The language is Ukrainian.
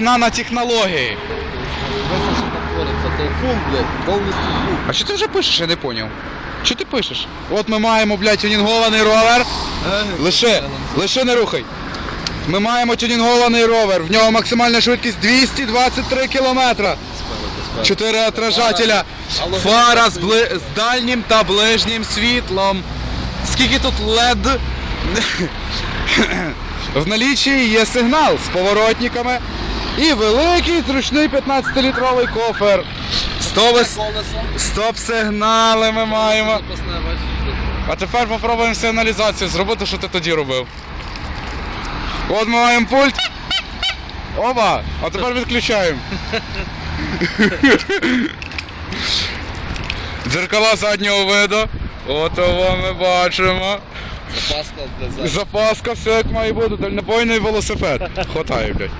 нанотехнології. А що ти вже пишеш, я не поняв. Що ти пишеш? От ми маємо, блядь, тюнінгований ровер. Лише, лише не рухай. Ми маємо тюнінгований ровер. В нього максимальна швидкість 223 кілометра. Чотири отражателя. Фара з, бли... з дальнім та ближнім світлом. Скільки тут LED? В налічі є сигнал з поворотниками і великий зручний 15-літровий кофер. Стоп-сигнали ми маємо. А тепер попробуємо сигналізацію зробити, що ти тоді робив. От ми маємо пульт. Оба! А тепер відключаємо. Дзеркала заднього виду. От того ми бачимо. Запаска для заднього. Запаска, все як має бути, дальнобойний велосипед. Хватає, блядь.